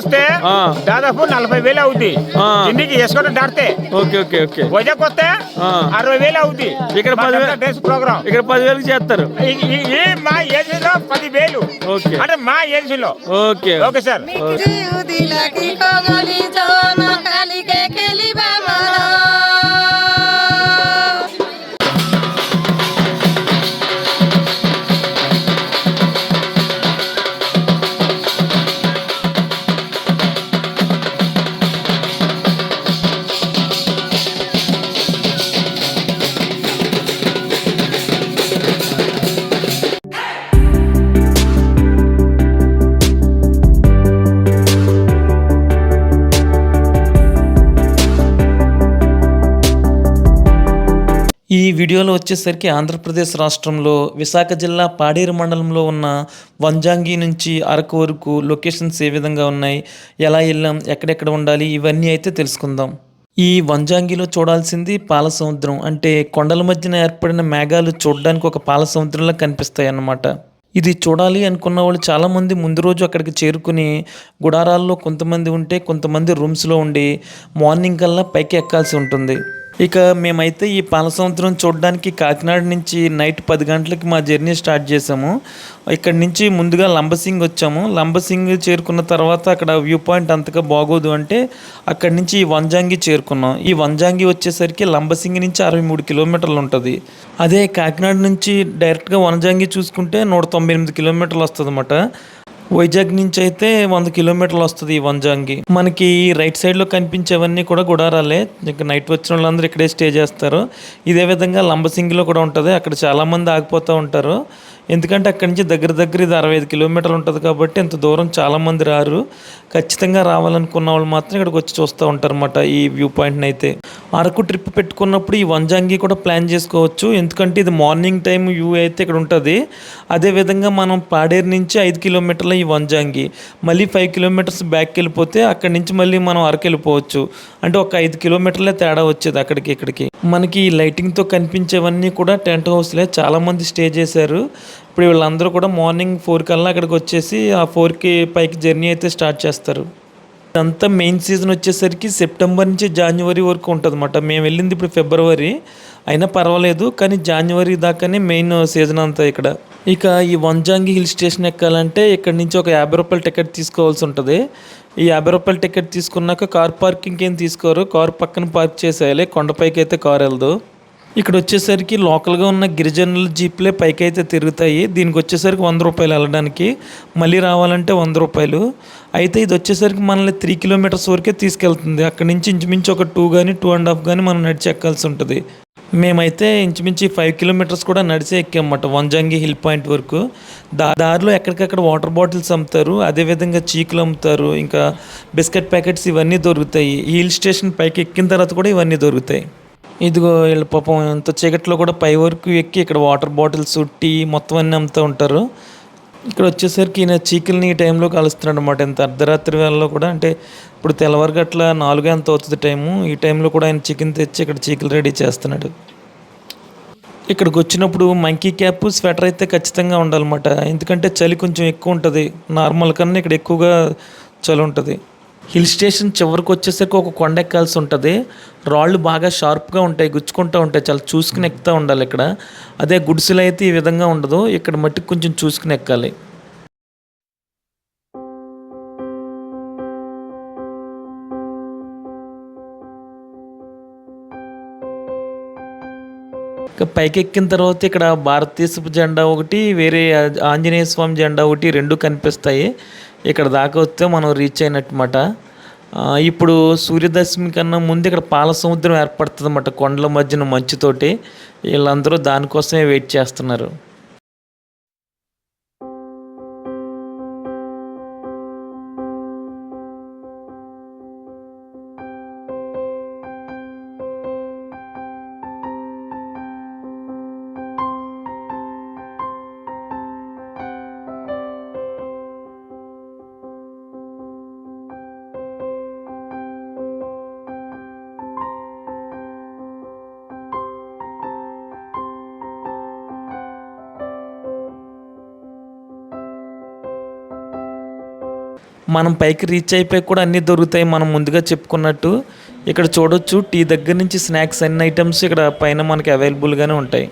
వస్తే. దాదాపు నలభై వేలు అవుద్ది. ఇంటికి వేసుకోవడం దాటితే ఓకే ఓకే ఓకే. వైజాగ్ వస్తే. అరవై వేలు అవుద్ది. ఇక్కడ డ్రెస్ ప్రోగ్రామ్. ఇక్కడ పదివేలకు చేస్తారు. మా ఏజెన్సీలో పది వేలు ఓకే. అంటే మా ఏజెన్సీలో ఓకే. Okay sir. వీడియోలో వచ్చేసరికి ఆంధ్రప్రదేశ్ రాష్ట్రంలో విశాఖ జిల్లా పాడేరు మండలంలో ఉన్న వంజాంగి నుంచి అరకు వరకు లొకేషన్స్ ఏ విధంగా ఉన్నాయి ఎలా వెళ్ళాం ఎక్కడెక్కడ ఉండాలి ఇవన్నీ అయితే తెలుసుకుందాం. ఈ వంజాంగిలో చూడాల్సింది పాల సముద్రం అంటే కొండల మధ్యన ఏర్పడిన మేఘాలు చూడడానికి ఒక పాల సముద్రంలా కనిపిస్తాయి అన్నమాట ఇది చూడాలి అనుకున్న వాళ్ళు చాలామంది ముందు రోజు అక్కడికి చేరుకుని గుడారాల్లో కొంతమంది ఉంటే కొంతమంది రూమ్స్లో ఉండి మార్నింగ్ కల్లా పైకి ఎక్కాల్సి ఉంటుంది. ఇక మేమైతే ఈ పాల సముద్రం చూడడానికి కాకినాడ నుంచి నైట్ పది గంటలకి మా జర్నీ స్టార్ట్ చేసాము ఇక్కడ నుంచి ముందుగా లంబసింగ్ వచ్చాము. లంబసింగ్ చేరుకున్న తర్వాత అక్కడ వ్యూ పాయింట్ అంతగా బాగోదు అంటే అక్కడి నుంచి ఈ వంజాంగి చేరుకున్నాం. ఈ వంజాంగి వచ్చేసరికి లంబసింగి నుంచి అరవై మూడు కిలోమీటర్లు ఉంటుంది. అదే కాకినాడ నుంచి డైరెక్ట్గా వంజాంగి చూసుకుంటే నూట తొంభై ఎనిమిది కిలోమీటర్లు వస్తుంది వైజాగ్ నుంచి అయితే వంద కిలోమీటర్లు వస్తుంది ఈ వంజాంగి. మనకి రైట్ రైట్ సైడ్లో కనిపించేవన్నీ కూడా గుడారాలే. ఇంకా నైట్ వచ్చిన వాళ్ళందరూ ఇక్కడే స్టే చేస్తారు. ఇదే విధంగా లంబసింగిలో కూడా ఉంటుంది. అక్కడ చాలామంది ఆగిపోతూ ఉంటారు. ఎందుకంటే అక్కడి నుంచి దగ్గర దగ్గర ఇది అరవై ఐదు కిలోమీటర్లు ఉంటుంది కాబట్టి ఇంత దూరం చాలామంది రారు. ఖచ్చితంగా రావాలనుకున్న వాళ్ళు మాత్రం ఇక్కడికి వచ్చి చూస్తూ ఉంటారు అన్నమాట ఈ వ్యూ పాయింట్ని అయితే. అరకు ట్రిప్ పెట్టుకున్నప్పుడు ఈ వంజాంగి కూడా ప్లాన్ చేసుకోవచ్చు. ఎందుకంటే ఇది మార్నింగ్ టైం వ్యూ అయితే ఇక్కడ ఉంటుంది. అదేవిధంగా మనం పాడేరు నుంచి ఐదు కిలోమీటర్ల ఈ వంజాంగి మళ్ళీ ఫైవ్ కిలోమీటర్స్ బ్యాక్ వెళ్ళిపోతే అక్కడి నుంచి మళ్ళీ మనం అరకు వెళ్ళిపోవచ్చు. అంటే ఒక ఐదు కిలోమీటర్లే తేడా వచ్చేది అక్కడికి ఇక్కడికి. మనకి ఈ లైటింగ్తో కనిపించేవన్నీ కూడా టెంట్ హౌస్లే. చాలామంది స్టే చేశారు. ఇప్పుడు వీళ్ళందరూ కూడా మార్నింగ్ ఫోర్ కల్లా అక్కడికి వచ్చేసి ఆ ఫోర్కి పైకి జర్నీ అయితే స్టార్ట్ చేస్తారు. ఇదంతా మెయిన్ సీజన్ వచ్చేసరికి సెప్టెంబర్ నుంచి జనవరి వరకు ఉంటుంది అనమాట మేము వెళ్ళింది ఇప్పుడు ఫిబ్రవరి అయినా పర్వాలేదు కానీ జనవరి దాకానే మెయిన్ సీజన్ అంతా ఇక్కడ. ఇక ఈ వంజాంగి హిల్ స్టేషన్ ఎక్కాలంటే ఇక్కడ నుంచి ఒక యాభై రూపాయల టికెట్ తీసుకోవాల్సి ఉంటుంది. ఈ యాభై రూపాయల టికెట్ తీసుకున్నాక కార్ పార్కింగ్ ఏం తీసుకోరు. కార్ పక్కన పార్క్ చేసేయాలి. కొండపైకి అయితే కార్ వెళ్దు. ఇక్కడ వచ్చేసరికి లోకల్గా ఉన్న గిరిజనుల జీప్లే పైకి అయితే తిరుగుతాయి. దీనికి వచ్చేసరికి వంద రూపాయలు వెళ్ళడానికి. మళ్ళీ రావాలంటే వంద రూపాయలు. అయితే ఇది వచ్చేసరికి మనల్ని త్రీ కిలోమీటర్స్ వరకే తీసుకెళ్తుంది. అక్కడి నుంచి ఇంచుమించు ఒక టూ కానీ టూ అండ్ హాఫ్ కానీ మనం నడిచి ఎక్కాల్సి ఉంటుంది. మేమైతే ఇంచుమించి ఫైవ్ కిలోమీటర్స్ కూడా నడిచి ఎక్కామన్నమాట వంజంగి హిల్ పాయింట్ వరకు. దా దారిలో ఎక్కడికక్కడ వాటర్ బాటిల్స్ అమ్ముతారు. అదేవిధంగా చీకులు అమ్ముతారు. ఇంకా బిస్కెట్ ప్యాకెట్స్ ఇవన్నీ దొరుకుతాయి. హిల్ స్టేషన్ పైకి ఎక్కిన తర్వాత కూడా ఇవన్నీ దొరుకుతాయి. ఇదిగో వీళ్ళ పాపం ఎంత చీకట్లో కూడా పై వరకు ఎక్కి ఇక్కడ వాటర్ బాటిల్స్ టీ మొత్తం అన్నీ అమ్ముతూ ఉంటారు. ఇక్కడ వచ్చేసరికి ఈయన చీకుల్ని ఈ టైంలో కలుస్తున్నాడు అనమాట ఇంత అర్ధరాత్రి వేళలో కూడా అంటే ఇప్పుడు తెల్లవారు గట్ల నాలుగు అంత అవుతుంది టైము. ఈ టైంలో కూడా ఆయన చికెన్ తెచ్చి ఇక్కడ చీకులు రెడీ చేస్తున్నాడు. ఇక్కడికి వచ్చినప్పుడు మంకీ క్యాప్ స్వెటర్ అయితే ఖచ్చితంగా ఉండాలన్నమాట. ఎందుకంటే చలి కొంచెం ఎక్కువ ఉంటుంది. నార్మల్ కన్నా ఇక్కడ ఎక్కువగా చలి ఉంటుంది. హిల్ స్టేషన్ చివరికి వచ్చేసరికి ఒక కొండ ఎక్కాల్సి ఉంటుంది. రాళ్ళు బాగా షార్ప్గా ఉంటాయి గుచ్చుకుంటూ ఉంటాయి చాలా చూసుకుని ఎక్కుతూ ఉండాలి ఇక్కడ. అదే గుడిసెలు అయితే ఈ విధంగా ఉండదు. ఇక్కడ మట్టికి కొంచెం చూసుకుని ఎక్కాలి. పైకి ఎక్కిన తర్వాత ఇక్కడ భారతదేశపు జెండా ఒకటి వేరే ఆంజనేయ స్వామి జెండా ఒకటి రెండు కనిపిస్తాయి. ఇక్కడ దాకా వస్తే మనం రీచ్ అయినట్టుమాట. ఇప్పుడు సూర్యదశమి కన్నా ముందు ఇక్కడ పాల సముద్రం ఏర్పడుతుంది అన్నమాట కొండల మధ్యన మంచుతోటి. వీళ్ళందరూ దానికోసమే వెయిట్ చేస్తున్నారు. మనం పైకి రీచ్ అయిపోయి కూడా అన్నీ దొరుకుతాయి. మనం ముందుగా చెప్పుకున్నట్టు ఇక్కడ చూడొచ్చు టీ దగ్గర నుంచి స్నాక్స్ అన్ని ఐటమ్స్ ఇక్కడ పైన మనకి అవైలబుల్గానే ఉంటాయి.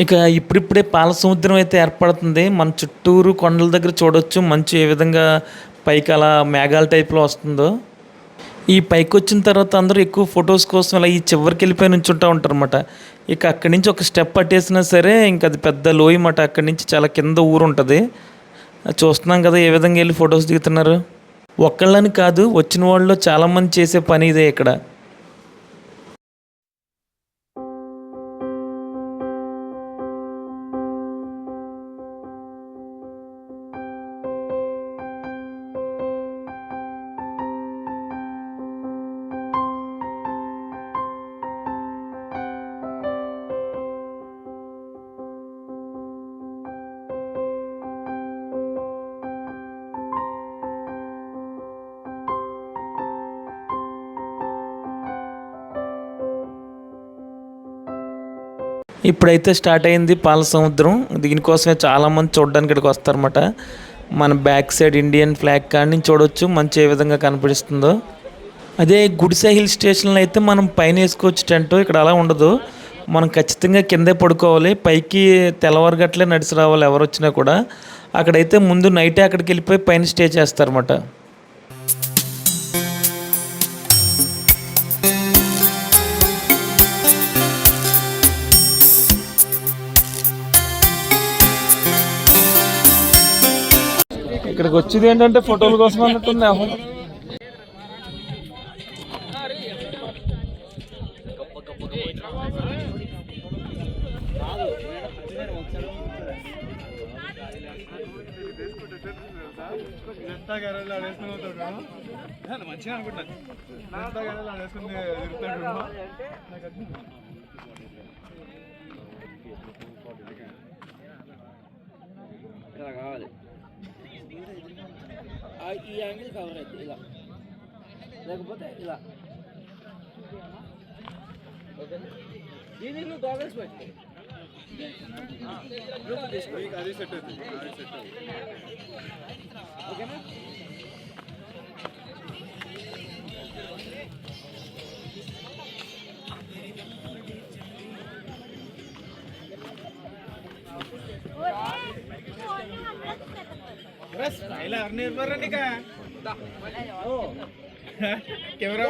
ఇక ఇప్పుడిప్పుడే పాల సముద్రం అయితే ఏర్పడుతుంది. మన చుట్టూరు కొండల దగ్గర చూడొచ్చు. మంచు ఏ విధంగా పైకి అలా మేఘాల టైప్లో వస్తుందో. ఈ పైకి వచ్చిన తర్వాత అందరూ ఎక్కువ ఫొటోస్ కోసం ఇలా ఈ చివరికి వెళ్ళిపోయి నుంచుంటూ ఉంటారు అనమాట ఇక అక్కడి నుంచి ఒక స్టెప్ పట్టేసినా సరే ఇంకా అది పెద్ద లోయ మాట అక్కడి నుంచి చాలా కింద ఊరు ఉంటుంది. చూస్తున్నాం కదా ఏ విధంగా వెళ్ళి ఫొటోస్ దిగుతున్నారు. ఒక్కళ్ళని కాదు వచ్చిన వాళ్ళు చాలామంది చేసే పని ఇదే ఇక్కడ. ఇప్పుడైతే స్టార్ట్ అయింది పాల సముద్రం. దీనికోసమే చాలామంది చూడడానికి ఇక్కడికి వస్తారన్నమాట. మన బ్యాక్ సైడ్ ఇండియన్ ఫ్లాగ్ కానీ నుంచి మంచి ఏ విధంగా కనిపిస్తుందో. అదే గుడిసె హిల్ స్టేషన్లో అయితే మనం పైన వేసుకోవచ్చు టెంట్ ఇక్కడ అలా ఉండదు. మనం ఖచ్చితంగా కిందే పడుకోవాలి పైకి తెల్లవారు గట్లే నడిచి రావాలి ఎవరు వచ్చినా కూడా. అక్కడైతే ముందు నైటే అక్కడికి వెళ్ళిపోయి పైన స్టే చేస్తారన్నమాట. ఇక్కడికి వచ్చేది ఏంటంటే ఫోటోల కోసం అన్నట్టుంది అహం. మంచిగా అనుకుంటా ఆడేసుకుని తిరుగుతాడు కావాలి. ఈ యాంగిల్ కవర్ అవుతుంది ఇలా లేకపోతే ఇలా ఓకే దీనికి నువ్వు గోగల్స్ పెట్టుకో అది సెట్ అవుతుంది అది సెట్ అవుతుంది ఓకేనా స్టైల్ కెమెరా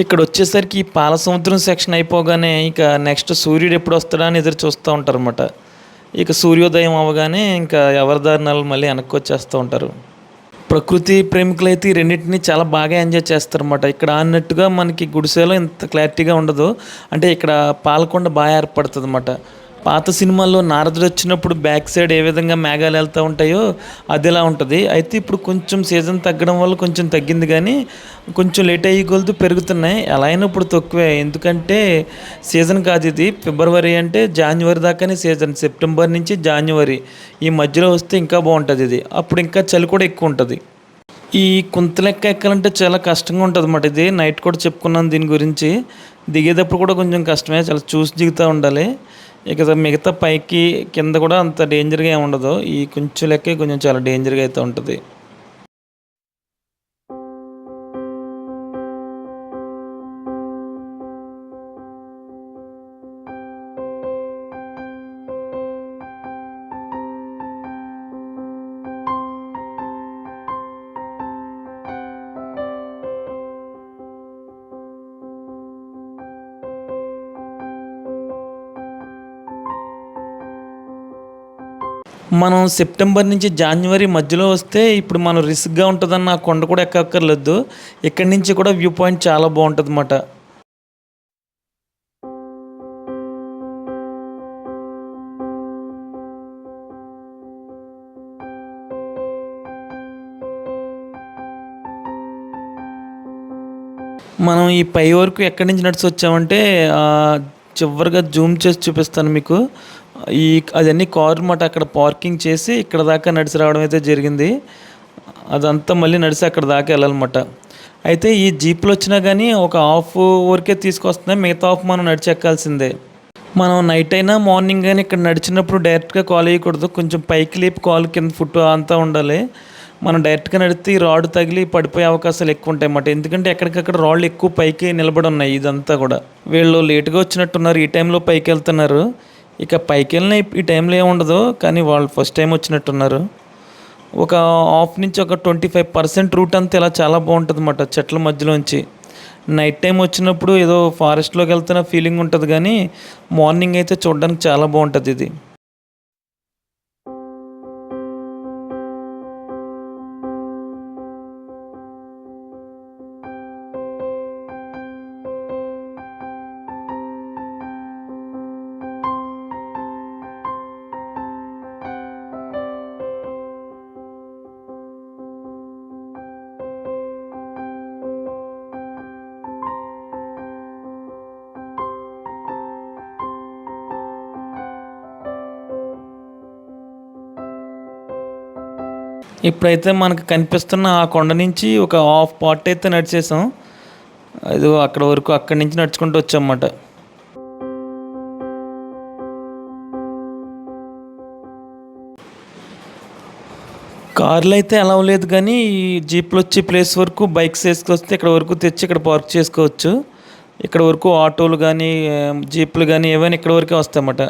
ఇక్కడ వచ్చేసరికి ఈ పాల సముద్రం సెక్షన్ అయిపోగానే ఇక నెక్స్ట్ సూర్యుడు ఎప్పుడు వస్తాడా అని ఎదురు చూస్తూ ఉంటారు అనమాట ఇక సూర్యోదయం అవ్వగానే ఇంకా ఎవరి దారుణాలు మళ్ళీ వెనక్కి వచ్చేస్తూ ఉంటారు. ప్రకృతి ప్రేమికులు అయితే ఈ రెండింటిని చాలా బాగా ఎంజాయ్ చేస్తారన్నమాట. ఇక్కడ అన్నట్టుగా మనకి గుడిసెలో ఇంత క్లారిటీగా ఉండదు. అంటే ఇక్కడ పాలకొండ బాగా ఏర్పడుతుంది అన్నమాట పాత సినిమాల్లో నారదుడు వచ్చినప్పుడు బ్యాక్ సైడ్ ఏ విధంగా మేఘాలు వెళ్తూ ఉంటాయో అదిలా ఉంటుంది. అయితే ఇప్పుడు కొంచెం సీజన్ తగ్గడం వల్ల కొంచెం తగ్గింది కానీ కొంచెం లేట్ అయ్యి కొలుతూ పెరుగుతున్నాయి. ఎలా అయినా ఇప్పుడు తక్కువే. ఎందుకంటే సీజన్ కాదు ఇది. ఫిబ్రవరి అంటే జాన్యువరి దాకానే సీజన్. సెప్టెంబర్ నుంచి జాన్యువరి. ఈ మధ్యలో వస్తే ఇంకా బాగుంటుంది ఇది. అప్పుడు ఇంకా చలి కూడా ఎక్కువ ఉంటుంది. ఈ కుంతలెక్క ఎక్కాలంటే చాలా కష్టంగా ఉంటుంది అన్నమాట ఇది. నైట్ కూడా చెప్పుకున్నాను దీని గురించి. దిగేటప్పుడు కూడా కొంచెం కష్టమే. చాలా చూసి దిగుతూ ఉండాలి. ఇక మిగతా పైకి కింద కూడా అంత డేంజర్గా ఏమి ఉండదు. ఈ కొంచెం లెక్కే కొంచెం చాలా డేంజర్గా అయితే ఉంటుంది. మనం సెప్టెంబర్ నుంచి జాన్వరి మధ్యలో వస్తే ఇప్పుడు మనం రిస్క్గా ఉంటుందన్న కొండ కూడా ఎక్కక్కర్లేదు. ఇక్కడి నుంచి కూడా వ్యూ పాయింట్ చాలా బాగుంటుంది అన్నమాట మనం ఈ పై వరకు ఎక్కడి నుంచి నడిచి వచ్చామంటే చివరిగా జూమ్ చేసి చూపిస్తాను మీకు. ఈ అదన్నీ కారు మాట అక్కడ పార్కింగ్ చేసి ఇక్కడ దాకా నడిచి రావడం అయితే జరిగింది. అదంతా మళ్ళీ నడిచి అక్కడ దాకా వెళ్ళాలన్నమాట. అయితే ఈ జీప్లు వచ్చినా కానీ ఒక హాఫ్ వరకే తీసుకొస్తున్నాయి మిగతా హాఫ్ మనం నడిచి ఎక్కాల్సిందే మనం నైట్ అయినా మార్నింగ్ కానీ ఇక్కడ నడిచినప్పుడు డైరెక్ట్గా కాల్ వేయకూడదు కొంచెం పైకి లేపి కాల్ కింద ఫుట్ అంతా ఉండాలి. మనం డైరెక్ట్గా నడిస్తే రాడ్ తగిలి పడిపోయే అవకాశాలు ఎక్కువ ఉంటాయి అన్నమాట. ఎందుకంటే ఎక్కడికక్కడ రాళ్ళు ఎక్కువ పైకి నిలబడి ఉన్నాయి ఇదంతా కూడా. వీళ్ళు లేట్గా వచ్చినట్టున్నారు. ఈ టైంలో పైకి వెళ్తున్నారు. ఇక పైకి వెళ్ళిన ఈ టైంలో ఏముండదు కానీ వాళ్ళు ఫస్ట్ టైం వచ్చినట్టున్నారు. ఒక హాఫ్ నుంచి ఒక ట్వంటీ ఫైవ్ పర్సెంట్ రూట్ అంతా ఇలా చాలా బాగుంటుంది అన్నమాట చెట్ల మధ్యలోంచి. నైట్ టైం వచ్చినప్పుడు ఏదో ఫారెస్ట్లోకి వెళ్తున్న ఫీలింగ్ ఉంటుంది కానీ మార్నింగ్ అయితే చూడడానికి చాలా బాగుంటుంది ఇది. ఇప్పుడైతే మనకు కనిపిస్తున్న ఆ కొండ నుంచి ఒక హాఫ్ పార్ట్ అయితే నడిచేసాం. అది అక్కడ వరకు అక్కడి నుంచి నడుచుకుంటూ వచ్చామన్నమాట. కార్లు అయితే అలా లేదు కానీ ఈ జీప్లు వచ్చే ప్లేస్ వరకు బైక్స్ వేసుకొస్తే ఇక్కడ వరకు తెచ్చి ఇక్కడ పార్క్ చేసుకోవచ్చు. ఇక్కడ వరకు ఆటోలు కానీ జీప్లు కానీ ఏవైనా ఇక్కడ వరకే వస్తాయన్నమాట.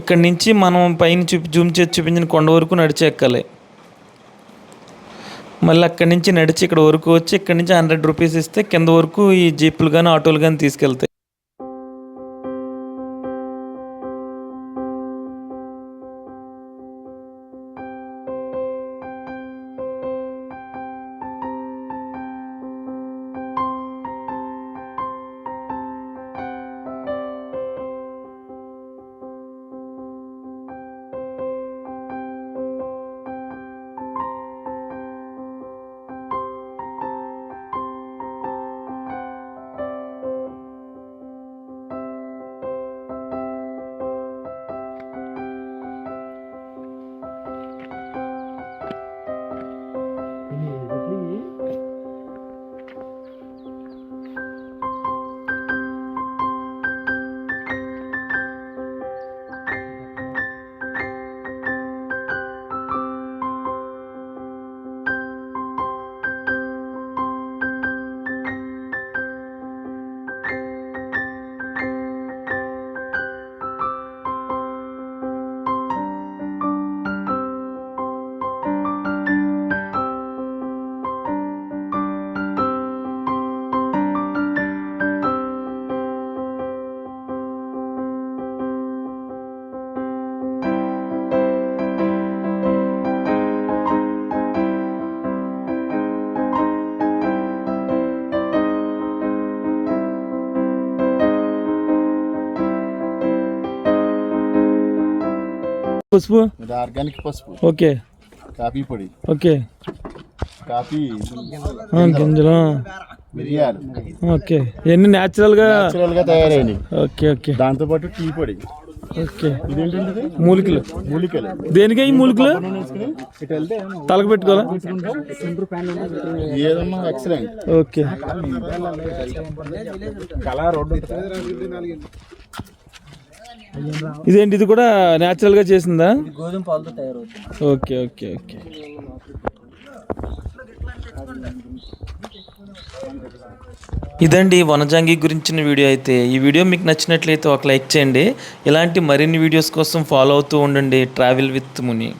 ఇక్కడ నుంచి మనం పైన చూపి జూమ్ చేసి చూపించిన కొండ వరకు నడిచి ఎక్కాలి మళ్ళీ అక్కడి నుంచి నడిచి ఇక్కడ వరకు వచ్చి ఇక్కడ నుంచి హండ్రెడ్ రూపీస్ ఇస్తే కింద వరకు ఈ జీపులు కానీ ఆటోలు కానీ తీసుకెళ్తాయి. పసుపు? ఆర్గానిక్ పసుపు. ఓకే. కాఫీ పొడి. ఓకే. కాఫీ గింజలు మిరియాలు. ఓకే. ఇవన్నీ న్యాచురల్గా నేచురల్గా తయారైనవి. Okay okay. దాంతో పాటు టీ పొడి. ఓకే. ఇదేంటంటే మూలికలు. మూలికలు. దేనికే ఈ మూలికలు? తలకు పెట్టుకోవాలా? ఏదమ్మా ఎక్సలెంట్. ఓకే. కళా రోడ్డు ఇదేంటి? ఇది కూడా న్యాచురల్గా చేసిందా? గోధుమ పాలతో తయారవుతుంది. Okay okay okay. ఇదండి వనజాంగి గురించిన వీడియో అయితే. ఈ వీడియో మీకు నచ్చినట్లయితే ఒక లైక్ చేయండి. ఇలాంటి మరిన్ని వీడియోస్ కోసం ఫాలో అవుతూ ఉండండి. Travel with Muni